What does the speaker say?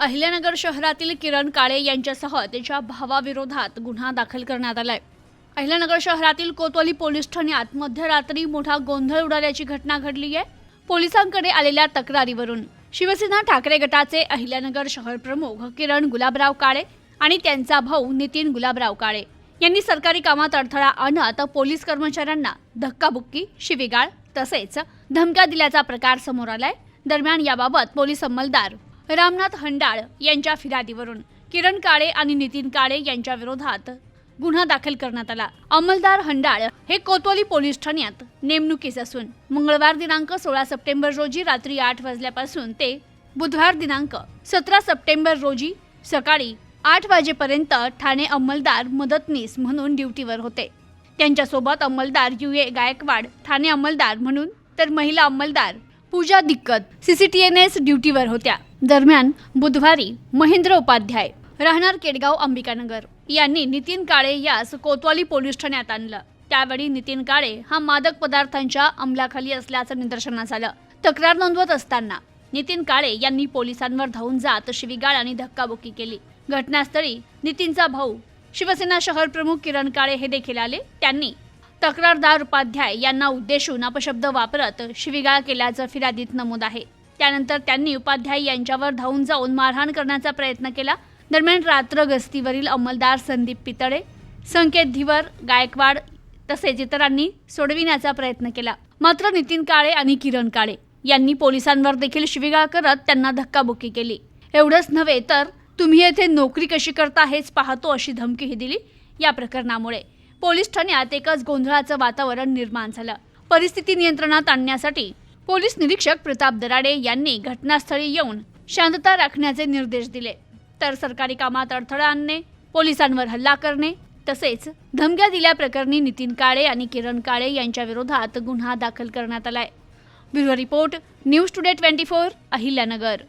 अहिल्यानगर शहरातील किरण काळे यांच्यासह त्याच्या भावाविरोधात गुन्हा दाखल करण्यात आलाय. अहिल्यानगर शहरातील कोतवाली पोलीस ठाण्यात मध्यरात्री मोठा गोंधळ उडाल्याची घटना घडली आहे. पोलिसांकडे आलेल्या तक्रारीवरून शिवसेना ठाकरे गटाचे अहिल्यानगर शहर प्रमुख किरण गुलाबराव काळे आणि त्यांचा भाऊ नितीन गुलाबराव काळे यांनी सरकारी कामात अडथळा आणत पोलीस कर्मचाऱ्यांना धक्काबुक्की शिवीगाळ तसेच धमक्या दिल्याचा प्रकार समोर आलाय. दरम्यान याबाबत पोलीस अंमलदार रामनाथ हंडाळ यांच्या फिर्यादीवरून किरण काळे आणि नितीन काळे यांच्या विरोधात गुन्हा दाखल करण्यात आला. अंमलदार हंडाळ हे कोतवाली पोलीस ठाण्यात नेमणुकीस असून मंगळवार दिनांक सोळा सप्टेंबर रोजी रात्री आठ वाजल्यापासून ते बुधवार दिनांक सतरा सप्टेंबर रोजी सकाळी आठ वाजेपर्यंत ठाणे अंमलदार मदतनीस म्हणून ड्युटीवर होते. त्यांच्यासोबत अंमलदार यू. ए. गायकवाड ठाणे अंमलदार म्हणून तर महिला अंमलदार पूजा दिक्कत सीसीटीएनएस ड्युटीवर होत्या. दरम्यान बुधवारी महेंद्र उपाध्याय राहणार केडगाव अंबिकानगर यांनी नितीन काळे यास कोतवाली पोलीस ठाण्यात आणलं. त्यावेळी नितीन काळे हा मादक पदार्थांच्या अंमलाखाली असल्याचं निदर्शनास आलं. तक्रार नोंदवत असताना नितीन काळे यांनी पोलिसांवर धावून जात शिवीगाळ आणि धक्काबुक्की केली. घटनास्थळी नितीनचा भाऊ शिवसेना शहर प्रमुख किरण काळे हे देखील आले. त्यांनी तक्रारदार उपाध्याय यांना उद्देशून अपशब्द वापरत शिवीगाळ केल्याचं फिर्यादीत नमूद आहे. त्यानंतर त्यांनी उपाध्याय यांच्यावर धावून जाऊन मारहाण करण्याचा प्रयत्न केला. दरम्यान रात्र गस्तीवरील अंमलदार संदीप पितळे संकेत धिवर गायकवाड तसेच इतरांनी सोडविण्याचा प्रयत्न केला. मात्र नितीन काळे आणि किरण काळे यांनी पोलिसांवर देखील शिवीगाळ करत त्यांना धक्काबुक्की केली. एवढंच नव्हे तर तुम्ही येथे नोकरी कशी करता हेच पाहतो अशी धमकीही दिली. या प्रकरणामुळे पोलीस ठाण्यात एकच गोंधळाचं वातावरण निर्माण झालं. परिस्थिती नियंत्रणात आणण्यासाठी पोलीस निरीक्षक प्रताप दराडे यांनी घटनास्थळी येऊन शांतता राखण्याचे निर्देश दिले. तर सरकारी कामात अडथळा आणणे पोलिसांवर हल्ला करणे तसेच धमक्या दिल्याप्रकरणी नितीन काळे आणि किरण काळे यांच्या विरोधात गुन्हा दाखल करण्यात आलाय. Bureau report news today twenty four Ahilyanagar.